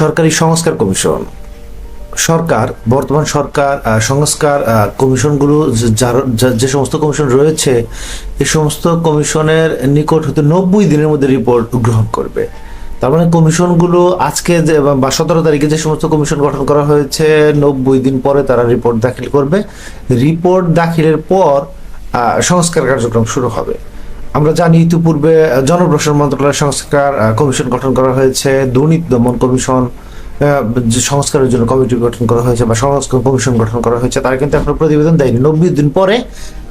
সরকারি সংস্কার কমিশন। সরকার, বর্তমান সরকার সংস্কার কমিশনগুলো যে- সমস্ত কমিশন রয়েছে এই সমস্ত কমিশনের নিকট হতে নব্বই দিনের মধ্যে রিপোর্ট গ্রহণ করবে। তার মানে কমিশনগুলো আজকে যে, বা সতেরো তারিখে যে সমস্ত কমিশন গঠন করা হয়েছে, নব্বই দিন পরে তারা রিপোর্ট দাখিল করবে। রিপোর্ট দাখিলের পর সংস্কার কার্যক্রম শুরু হবে। আমরা জানি ইতিপূর্বে জনপ্রশাসন মন্ত্রণালয়ের সংস্কার কমিশন গঠন করা হয়েছে, দুর্নীতি দমন কমিশন সংস্কারের জন্য কমিটি গঠন করা হয়েছে বা সংস্কার কমিশন গঠন করা হয়েছে, তারা কিন্তু এখনও প্রতিবেদন দেয়নি। নব্বই দিন পরে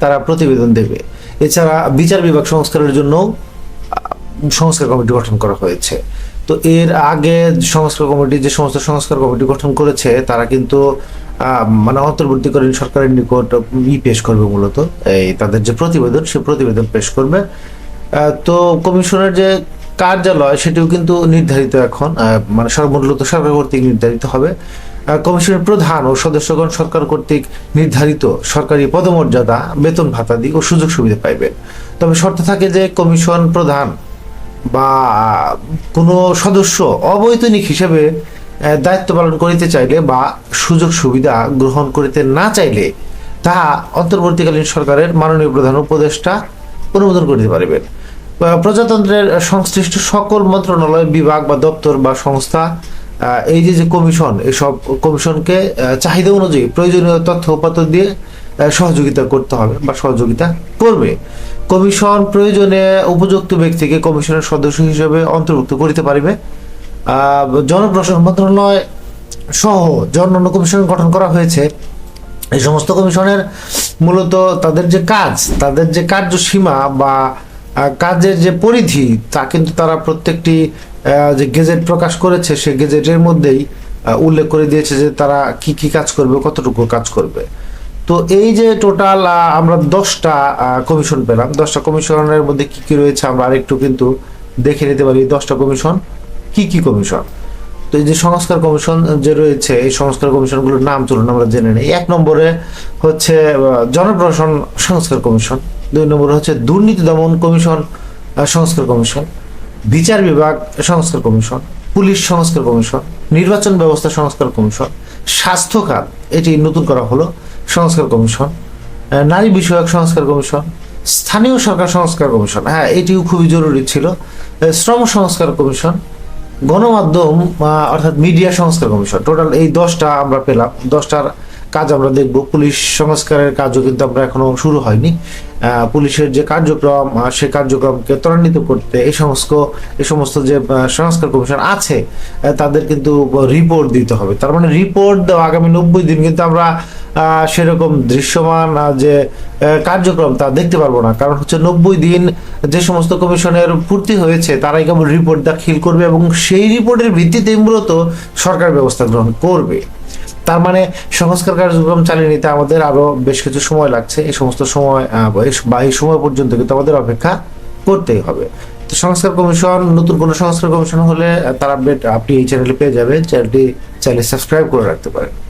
তারা প্রতিবেদন দেবে। এছাড়া বিচার বিভাগ সংস্কারের জন্য সংস্কার কমিটি গঠন করা হয়েছে। তো এর আগে সংস্কার কমিটি, যে সমস্ত সংস্কার কমিটি গঠন করেছে, তারা কিন্তু মানে অন্তর্বর্তীকালীন সরকারের নিকট ই পেশ করবে মূলত। এই তাদের যে প্রতিবেদন, সে প্রতিবেদন পেশ করবে। তো কমিশনের যে কার্যালয়, সেটিও কিন্তু নির্ধারিত এখন। মানে সর- মূলত সরকার কর্তৃক নির্ধারিত হবে। কমিশনের প্রধান ও সদস্যগণ সরকার কর্তৃক নির্ধারিত সরকারি পদমর্যাদা, বেতন ভাতাদি ও সুযোগ সুবিধা পাইবেন তবে শর্ত থাকে যে কমিশন প্রধান বা কোনো সদস্য অবৈতনিক হিসেবে দায়িত্ব পালন করিতে চাইলে বা সুযোগ সুবিধা গ্রহণ করিতে না চাইলে, তাহা অন্তর্বর্তীকালীন সরকারের মাননীয় প্রধান উপদেষ্টা অনুমোদন করিতে পারিবেন। প্রজাতন্ত্রের সংশ্লিষ্ট সকল মন্ত্রণালয়, বিভাগ বা দপ্তর বা সংস্থা এই যে যে কমিশন, এসব কমিশনকে চাহিদা অনুযায়ী প্রয়োজনীয় তথ্য উপাত্ত দিয়ে সহযোগিতা করতে হবে বা সহযোগিতা করবে। কমিশন প্রয়োজনে উপযুক্ত ব্যক্তিকে কমিশনের সদস্য হিসেবে অন্তর্ভুক্ত করিতে পারিবে। জনপ্রশাসন মন্ত্রণালয় সহ যে অন্যান্য কমিশন গঠন করা হয়েছে। এই সমস্ত কমিশনের মূলত তাদের যে কাজ, তাদের যে কার্যসীমা বা কাজের যে পরিধি, তা কিন্তু তারা প্রত্যেকটি যে গেজেট প্রকাশ করেছে সেই গেজেটের মধ্যেই উল্লেখ করে দিয়েছে যে তারা কি কি কাজ করবে, কতটুকু কাজ করবে। তো এই যে টোটাল আমরা দশটা কমিশন পেলাম। দশটা কমিশনের মধ্যে কি কি রয়েছে আমরা আরেকটু কিন্তু দেখে নিতে পারি। দশটা কমিশন কি কি কমিশন তো এই যে সংস্কার কমিশন যে রয়েছে, এই সংস্কার কমিশনগুলোর নাম চলুন আমরা জেনে নিই। এক নম্বরে হচ্ছে জনপ্রশাসন সংস্কার কমিশন দুই নম্বরে হচ্ছে দুর্নীতি দমন কমিশন সংস্কার কমিশন বিচার বিভাগ সংস্কার কমিশন পুলিশ সংস্কার কমিশন নির্বাচন ব্যবস্থা সংস্কার কমিশন স্বাস্থ্য খাত, এটি নতুন করা হলো। সংস্কার কমিশন নারী বিষয়ক সংস্কার কমিশন, স্থানীয় সরকার সংস্কার কমিশন হ্যাঁ এটিও খুবই জরুরি ছিল। শ্রম সংস্কার কমিশন, গণমাধ্যম অর্থাৎ মিডিয়া সংস্কার কমিশন, টোটাল এই দশটা আমরা পেলাম, দশটার কাজ আমরা দেখব। পুলিশ সংস্কারের কাজও কিন্তু আমরা এখনও শুরু হয়নি। পুলিশের যে কার্যক্রম সে কার্যক্রমকে ত্বরান্বিত করতে এই সমস্ত এই সমস্ত যে সংস্কার কমিশন আছে তাদের কিন্তু রিপোর্ট দিতে হবে। তার মানে রিপোর্ট দেওয়া আগামী নব্বই দিন কিন্তু আমরা সেরকম দৃশ্যমান যে কার্যক্রম তা দেখতে পারব না। কারণ হচ্ছে নব্বই দিন যে সমস্ত কমিশনের পূর্তি হয়েছে, তারাই কেবল রিপোর্ট দাখিল করবে এবং সেই রিপোর্টের ভিত্তিতে মূলত সরকার ব্যবস্থা গ্রহণ করবে। তার মানে সংস্কার কার্যক্রম চালিয়ে নিতে আমাদের আরও বেশ কিছু সময় লাগছে। এই সমস্ত সময় বা এই- সময় পর্যন্ত কিন্তু আমাদের অপেক্ষা করতেই হবে। তো সংস্কার কমিশন, নতুন কোনো সংস্কার কমিশন হলে তারা আপডেট আপনি এই চ্যানেলে পেয়ে যাবেন। চ্যানেলটি চাইলে সাবস্ক্রাইব করে রাখতে পারেন।